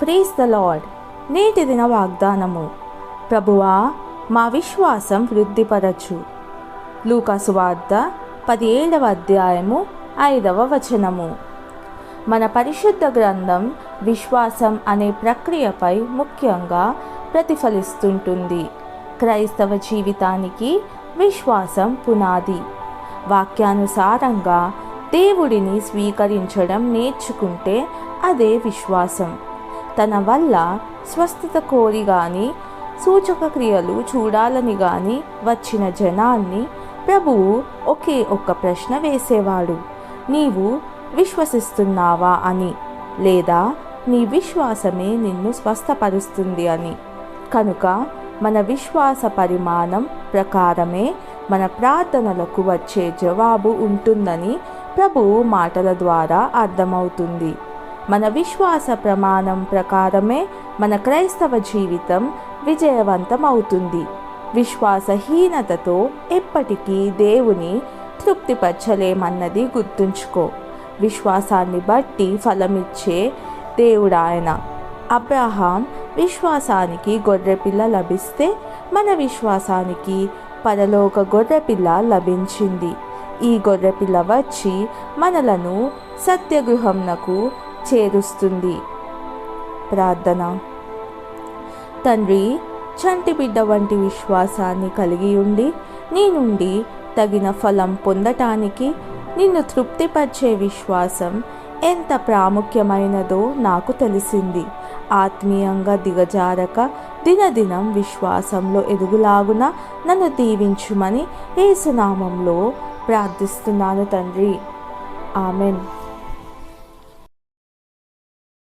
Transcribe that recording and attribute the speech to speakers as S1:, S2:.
S1: Praise the lord నేటి దిన వాగ్దానము. ప్రభువా మా విశ్వాసం వృద్ధిపరచు. లూకాసు వార్త పదిహేడవ అధ్యాయము ఐదవ వచనము. మన పరిశుద్ధ గ్రంథం విశ్వాసం అనే ప్రక్రియపై ముఖ్యంగా ప్రతిఫలిస్తుంటుంది. క్రైస్తవ జీవితానికి విశ్వాసం పునాది. వాక్యానుసారంగా దేవుడిని స్వీకరించడం నేర్చుకుంటే అదే విశ్వాసం. తన వల్ల స్వస్థత కోరి గాని సూచక క్రియలు చూడాలని గాని వచ్చిన జనాన్ని ప్రభువు ఒకే ఒక్క ప్రశ్న వేసేవాడు. నీవు విశ్వసిస్తున్నావా అని లేదా నీ విశ్వాసమే నిన్ను స్వస్థపరుస్తుంది అని. కనుక మన విశ్వాస పరిమాణం ప్రకారమే మన ప్రార్థనలకు వచ్చే జవాబు ఉంటుందని ప్రభువు మాటల ద్వారా అర్థమవుతుంది. మన విశ్వాస ప్రమాణం ప్రకారమే మన క్రైస్తవ జీవితం విజయవంతం అవుతుంది విశ్వాసహీనతతో ఎప్పటికీ దేవుని తృప్తిపరచలేమన్నది గుర్తుంచుకో. విశ్వాసాన్ని బట్టి ఫలమిచ్చే దేవుడాయన. అబ్రహాం విశ్వాసానికి గొర్రెపిల్ల లభిస్తే మన విశ్వాసానికి పరలోక గొర్రెపిల్ల లభించింది. ఈ గొర్రెపిల్ల వచ్చి మనలను సత్యగృహంనకు చేరుస్తుంది. ప్రార్థన. తండ్రి చంటి బిడ్డ వంటి విశ్వాసాన్ని కలిగి ఉండి నీ నుండి తగిన ఫలం పొందటానికి నిన్ను తృప్తిపరిచే విశ్వాసం ఎంత ప్రాముఖ్యమైనదో నాకు తెలిసింది. ఆత్మీయంగా దిగజారక దినదినం విశ్వాసంలో ఎదుగులాగున నన్ను దీవించుమని ఏసునామంలో ప్రార్థిస్తున్నాను తండ్రి. ఆమెన్.